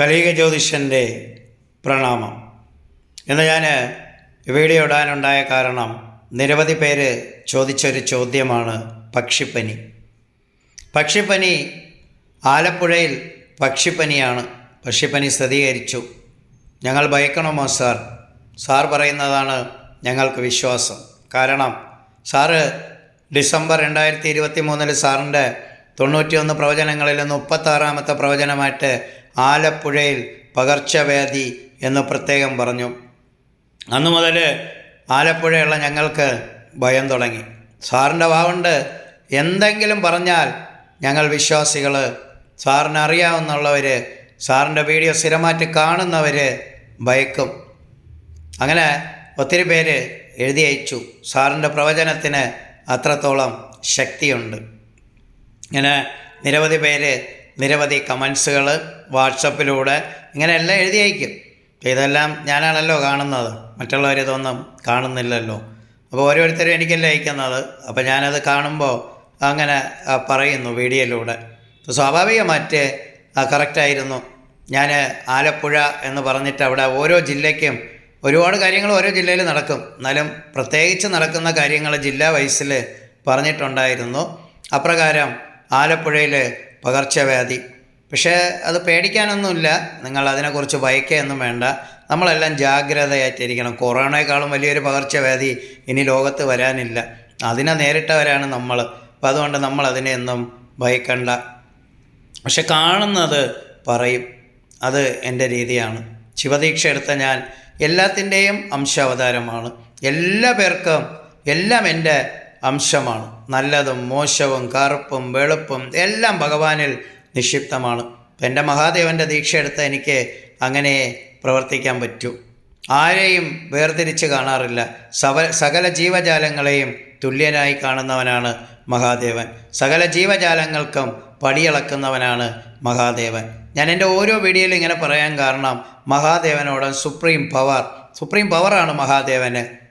കലിക ജ്യോതിഷന്റെ പ്രണാമം. ഇന്ന് ഞാൻ വീഡിയോ ഇടാനുണ്ടായ കാരണം നിരവധി പേര് ചോദിച്ചൊരു ചോദ്യമാണ് പക്ഷിപ്പനി. പക്ഷിപ്പനി ആലപ്പുഴയിൽ പക്ഷിപ്പനിയാണ്. പക്ഷിപ്പനി സ്ഥിരീകരിച്ചു. ഞങ്ങൾ ഭയക്കണമോ സാർ? സാർ പറയുന്നതാണ് ഞങ്ങൾക്ക് വിശ്വാസം. കാരണം സാറ് ഡിസംബർ രണ്ടായിരത്തി ഇരുപത്തി മൂന്നിൽ സാറിന്റെ തൊണ്ണൂറ്റിയൊന്ന് പ്രവചനങ്ങളിൽ മുപ്പത്താറാമത്തെ പ്രവചനമായിട്ട് ആലപ്പുഴയിൽ പകർച്ചവ്യാധി എന്ന് പ്രത്യേകം പറഞ്ഞു. അന്നു മുതൽ ആലപ്പുഴയുള്ള ഞങ്ങൾക്ക് ഭയം തുടങ്ങി. സാറിന്റെ വാവുണ്ട്. എന്തെങ്കിലും പറഞ്ഞാൽ ഞങ്ങൾ വിശ്വാസികൾ സാറിന് അറിയാവുന്നുള്ളവർ സാറിന്റെ വീഡിയോ സ്ഥിരമായിട്ട് കാണുന്നവർ ഭയക്കും. അങ്ങനെ ഒത്തിരി പേര് എഴുതി അയച്ചു. സാറിന്റെ പ്രവചനത്തിന് അത്രത്തോളം ശക്തിയുണ്ട്. ഇങ്ങനെ നിരവധി പേര് നിരവധി കമൻസുകൾ വാട്സപ്പിലൂടെ ഇങ്ങനെയെല്ലാം എഴുതി അയക്കും. ഇതെല്ലാം ഞാനാണല്ലോ കാണുന്നത്. മറ്റുള്ളവർ ഇതൊന്നും കാണുന്നില്ലല്ലോ. അപ്പോൾ ഓരോരുത്തരും എനിക്കല്ലേ അയക്കുന്നത്. അപ്പോൾ ഞാനത് കാണുമ്പോൾ അങ്ങനെ പറയുന്നു വീഡിയോയിലൂടെ. സ്വാഭാവികമായിട്ട് കറക്റ്റായിരുന്നു. ഞാൻ ആലപ്പുഴ എന്ന് പറഞ്ഞിട്ട് അവിടെ ഓരോ ജില്ലയ്ക്കും ഒരുപാട് കാര്യങ്ങൾ ഓരോ ജില്ലയിൽ നടക്കും. എന്നാലും പ്രത്യേകിച്ച് നടക്കുന്ന കാര്യങ്ങൾ ജില്ലാ വൈസിൽ പറഞ്ഞിട്ടുണ്ടായിരുന്നു. അപ്രകാരം ആലപ്പുഴയിൽ പകർച്ചവ്യാധി. പക്ഷേ അത് പേടിക്കാനൊന്നുമില്ല. നിങ്ങൾ അതിനെക്കുറിച്ച് ഭയക്കുകയൊന്നും വേണ്ട. നമ്മളെല്ലാം ജാഗ്രതയായിട്ടിരിക്കണം. കൊറോണയെക്കാളും വലിയൊരു പകർച്ചവ്യാധി ഇനി ലോകത്ത് വരാനില്ല. അതിനെ നേരിട്ടവരാണ് നമ്മൾ. അപ്പോൾ അതുകൊണ്ട് നമ്മൾ അതിനെയൊന്നും ഭയക്കണ്ട. പക്ഷെ കാണുന്നത് പറയും. അത് എന്റെ രീതിയാണ്. ശിവദീക്ഷ എടുത്ത ഞാൻ എല്ലാത്തിന്റെയും അംശാവതാരമാണ്. എല്ലാ പേർക്കും എല്ലാം എന്റെ അംശമാണ്. നല്ലതും മോശവും കറുപ്പും വെളുപ്പും എല്ലാം ഭഗവാനിൽ നിക്ഷിപ്തമാണ്. എന്റെ മഹാദേവന്റെ ദീക്ഷ എനിക്ക് അങ്ങനെ പ്രവർത്തിക്കാൻ പറ്റൂ. ആരെയും വേർതിരിച്ച് കാണാറില്ല. സവ സകല ജീവജാലങ്ങളെയും തുല്യനായി കാണുന്നവനാണ് മഹാദേവൻ. സകല ജീവജാലങ്ങൾക്കും പടിയളക്കുന്നവനാണ് മഹാദേവൻ. ഞാൻ എന്റെ ഓരോ വീഡിയോയിലും ഇങ്ങനെ പറയാൻ കാരണം മഹാദേവനോട് സുപ്രീം പവർ സുപ്രീം പവറാണ് മഹാദേവന്.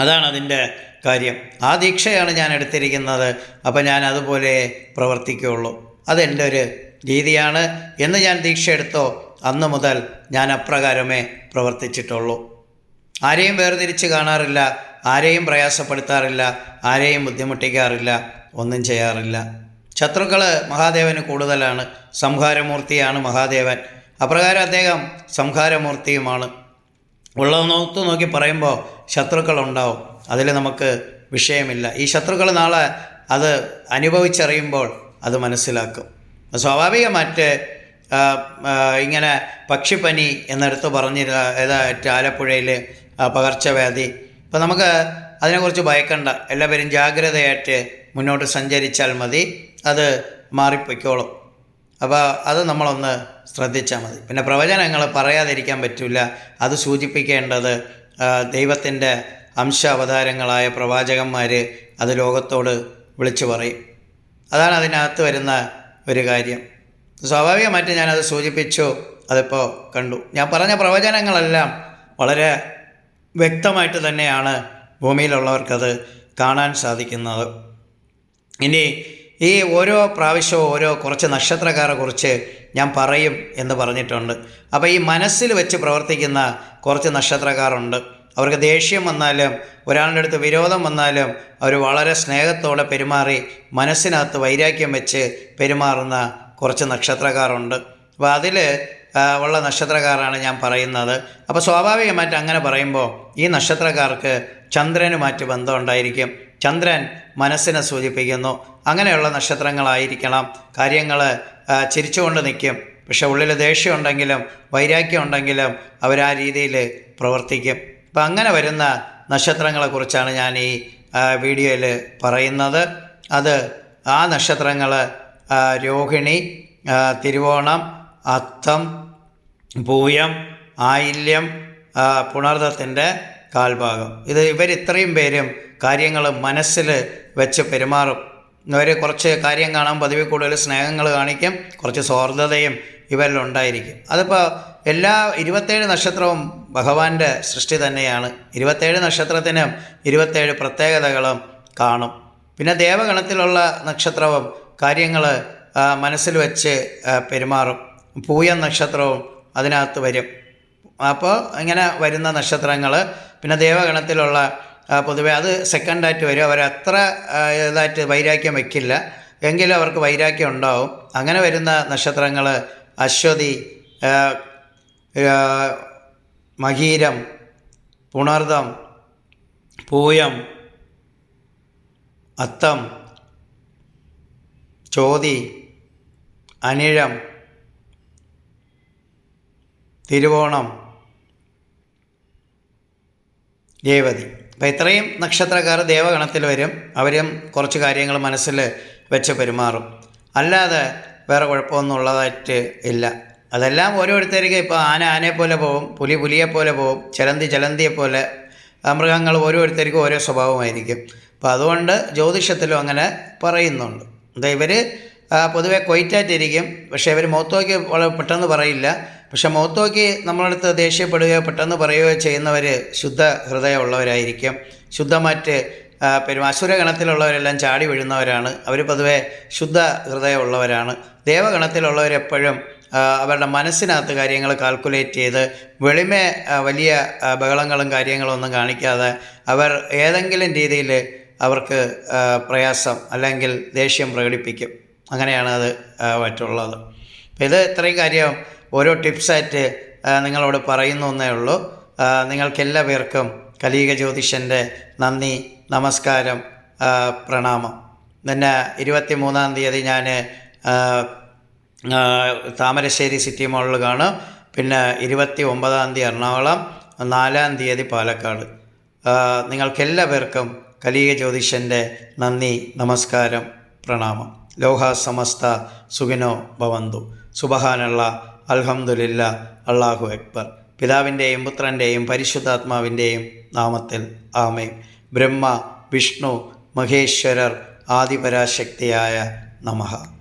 അതാണ് അതിന്റെ കാര്യം. ആ ദീക്ഷയാണ് ഞാൻ എടുത്തിരിക്കുന്നത്. അപ്പോൾ ഞാൻ അതുപോലെ പ്രവർത്തിക്കുകയുള്ളൂ. അതെന്റെ ഒരു രീതിയാണ് എന്ന് ഞാൻ ദീക്ഷ എടുത്തോ അന്ന് മുതൽ ഞാൻ അപ്രകാരമേ പ്രവർത്തിച്ചിട്ടുള്ളൂ. ആരെയും വേർതിരിച്ച് കാണാറില്ല ആരെയും പ്രയാസപ്പെടുത്താറില്ല ആരെയും ബുദ്ധിമുട്ടിക്കാറില്ല ഒന്നും ചെയ്യാറില്ല. ശത്രുക്കൾ മഹാദേവന് കൂടുതലാണ്. സംഹാരമൂർത്തിയാണ് മഹാദേവൻ. അപ്രകാരം അദ്ദേഹം സംഹാരമൂർത്തിയുമാണ്. ഉള്ളത് നോത്തു നോക്കി പറയുമ്പോൾ ശത്രുക്കളുണ്ടാവും. അതിൽ നമുക്ക് വിഷയമില്ല. ഈ ശത്രുക്കൾ നാളെ അത് അനുഭവിച്ചറിയുമ്പോൾ അത് മനസ്സിലാക്കും. സ്വാഭാവികമായിട്ട് ഇങ്ങനെ പക്ഷിപ്പനി എന്നെടുത്ത് പറഞ്ഞില്ല ഏതായിട്ട് ആലപ്പുഴയിൽ പകർച്ചവ്യാധി. അപ്പോൾ നമുക്ക് അതിനെക്കുറിച്ച് ഭയക്കണ്ട. എല്ലാവരും ജാഗ്രതയായിട്ട് മുന്നോട്ട് സഞ്ചരിച്ചാൽ മതി. അത് മാറിപ്പോയിക്കോളും. അപ്പോൾ അത് നമ്മളൊന്ന് ശ്രദ്ധിച്ചാൽ മതി. പിന്നെ പ്രവചനങ്ങൾ പറയാതിരിക്കാൻ പറ്റില്ല. അത് സൂചിപ്പിക്കേണ്ടത് ദൈവത്തിന്റെ അംശ അവതാരങ്ങളായ പ്രവാചകന്മാർ അത് ലോകത്തോട് വിളിച്ചു പറയും. അതാണ് അതിനകത്ത് വരുന്ന ഒരു കാര്യം. സ്വാഭാവികമായിട്ട് ഞാനത് സൂചിപ്പിച്ചു അതിപ്പോൾ കണ്ടു. ഞാൻ പറഞ്ഞ പ്രവചനങ്ങളെല്ലാം വളരെ വ്യക്തമായിട്ട് തന്നെയാണ് ഭൂമിയിലുള്ളവർക്കത് കാണാൻ സാധിക്കുന്നത്. ഇനി ഈ ഓരോ പ്രാവശ്യവും ഓരോ കുറച്ച് നക്ഷത്രക്കാരെ കുറിച്ച് ഞാൻ പറയും എന്ന് പറഞ്ഞിട്ടുണ്ട്. അപ്പോൾ ഈ മനസ്സിൽ വെച്ച് പ്രവർത്തിക്കുന്ന കുറച്ച് നക്ഷത്രക്കാരുണ്ട്. അവർക്ക് ദേഷ്യം വന്നാലും ഒരാളുടെ അടുത്ത് വിരോധം വന്നാലും അവർ വളരെ സ്നേഹത്തോടെ പെരുമാറി മനസ്സിനകത്ത് വൈരാഗ്യം വെച്ച് പെരുമാറുന്ന കുറച്ച് നക്ഷത്രക്കാരുണ്ട്. അപ്പോൾ അതിൽ ഉള്ള നക്ഷത്രക്കാരാണ് ഞാൻ പറയുന്നത്. അപ്പോൾ സ്വാഭാവികമായിട്ട് അങ്ങനെ പറയുമ്പോൾ ഈ നക്ഷത്രക്കാർക്ക് ചന്ദ്രനുമായിട്ട് ബന്ധമുണ്ടായിരിക്കും ചന്ദ്രൻ മനസ്സിനെ സൂചിപ്പിക്കുന്നു. അങ്ങനെയുള്ള നക്ഷത്രങ്ങളായിരിക്കണം. കാര്യങ്ങൾ ചിരിച്ചുകൊണ്ട് നിൽക്കും. പക്ഷെ ഉള്ളിൽ ദേഷ്യമുണ്ടെങ്കിലും വൈരാഗ്യം ഉണ്ടെങ്കിലും അവർ ആ രീതിയിൽ പ്രവർത്തിക്കും. അപ്പം അങ്ങനെ വരുന്ന നക്ഷത്രങ്ങളെക്കുറിച്ചാണ് ഞാൻ ഈ വീഡിയോയിൽ പറയുന്നത്. അത് ആ നക്ഷത്രങ്ങൾ രോഹിണി തിരുവോണം അത്തം പൂയം ആയില്യം പുണർദത്തിന്റെ കാൽഭാഗം. ഇത് ഇവരിത്രയും പേരും കാര്യങ്ങൾ മനസ്സിൽ വെച്ച് പെരുമാറും. ഇവർ കുറച്ച് കാര്യം കാണാൻ പതിവ് കൂടുതൽ സ്നേഹങ്ങൾ കാണിക്കും കുറച്ച് സ്വാർത്ഥതയും ഇവരിലുണ്ടായിരിക്കും അതിപ്പോൾ എല്ലാ ഇരുപത്തേഴ് നക്ഷത്രവും ഭഗവാന്റെ സൃഷ്ടി തന്നെയാണ്. ഇരുപത്തേഴ് നക്ഷത്രത്തിനും ഇരുപത്തേഴ് പ്രത്യേകതകളും കാണും. പിന്നെ ദേവഗണത്തിലുള്ള നക്ഷത്രവും കാര്യങ്ങൾ മനസ്സിൽ വെച്ച് പെരുമാറും. പൂയം നക്ഷത്രവും അതിനകത്ത് വരും. അപ്പോൾ ഇങ്ങനെ വരുന്ന നക്ഷത്രങ്ങൾ പിന്നെ ദേവഗണത്തിലുള്ള പൊതുവെ അത് സെക്കൻഡായിട്ട് വരും. അവരത്ര ഇതായിട്ട് വൈരാഗ്യം വയ്ക്കില്ല എങ്കിലും അവർക്ക് വൈരാഗ്യം ഉണ്ടാവും. അങ്ങനെ വരുന്ന നക്ഷത്രങ്ങൾ അശ്വതി മഹീരം പുണർദം പൂയം അത്തം ചോതി അനിഴം തിരുവോണം രേവതി. അപ്പോൾ ഇത്രയും നക്ഷത്രക്കാർ ദേവഗണത്തിൽ വരും. അവരും കുറച്ച് കാര്യങ്ങൾ മനസ്സിൽ വെച്ച് പെരുമാറും. അല്ലാതെ വേറെ കുഴപ്പമൊന്നും ഉള്ളതായിട്ട് ഇല്ല. അതെല്ലാം ഓരോരുത്തർക്ക് ഇപ്പോൾ ആന ആനയെ പോലെ പോവും പുലി പുലിയെ പോലെ പോവും ചിലന്തി ചലന്തിയെ പോലെ മൃഗങ്ങൾ ഓരോരുത്തർക്കും ഓരോ സ്വഭാവമായിരിക്കും. അപ്പോൾ അതുകൊണ്ട് ജ്യോതിഷത്തിലും അങ്ങനെ പറയുന്നുണ്ട്. എന്താ ഇവർ പൊതുവെ കൊയ്റ്റായിട്ടിരിക്കും. പക്ഷേ ഇവർ മുഖത്തോക്കി പെട്ടെന്ന് പറയില്ല. പക്ഷെ മുഖത്തോക്കി നമ്മളടുത്ത് ദേഷ്യപ്പെടുകയോ പെട്ടെന്ന് പറയുകയോ ചെയ്യുന്നവർ ശുദ്ധ ഹൃദയമുള്ളവരായിരിക്കും ശുദ്ധമാറ്റ് ആ, പെരുമാ അസുരഗണത്തിലുള്ളവരെല്ലാം ചാടി വീഴുന്നവരാണ്. അവർ പൊതുവെ ശുദ്ധ ഹൃദയമുള്ളവരാണ് ദേവഗണത്തിലുള്ളവരെപ്പോഴും അവരുടെ മനസ്സിനകത്ത് കാര്യങ്ങൾ കാൽക്കുലേറ്റ് ചെയ്ത് വെളിമ വലിയ ബഹളങ്ങളും കാര്യങ്ങളും ഒന്നും കാണിക്കാതെ അവർ ഏതെങ്കിലും രീതിയിൽ അവർക്ക് പ്രയാസം അല്ലെങ്കിൽ ദേഷ്യം പ്രകടിപ്പിക്കും. അങ്ങനെയാണ് അത് മറ്റുള്ളത്. ഇത് ഇത്രയും കാര്യം ഓരോ ടിപ്സായിട്ട് നിങ്ങളോട് പറയുന്നു എന്നേ ഉള്ളൂ. നിങ്ങൾക്കെല്ലാ പേർക്കും കലീക ജ്യോതിഷന്റെ നന്ദി നമസ്കാരം പ്രണാമം. പിന്നെ ഇരുപത്തി മൂന്നാം തീയതി ഞാൻ താമരശ്ശേരി സിറ്റി മോളിൽ കാണും. പിന്നെ ഇരുപത്തി ഒമ്പതാം തീയതി എറണാകുളം നാലാം തീയതി പാലക്കാട്. നിങ്ങൾക്കെല്ലാ പേർക്കും കലീക ജ്യോതിഷന്റെ നന്ദി നമസ്കാരം പ്രണാമം. ലോഹ സമസ്ത സുഖിനോ ഭവന്തു. സുബഹാനുള്ള അൽഹമുല്ല അള്ളാഹു അക്ബർ. പിതാവിന്റെയും പുത്രന്റെയും പരിശുദ്ധാത്മാവിന്റെയും നാമത്തിൽ ആമേ ബ്രഹ്മ വിഷ്ണു മഹേശ്വരർ ആദിപരാശക്തിയായ നമഃ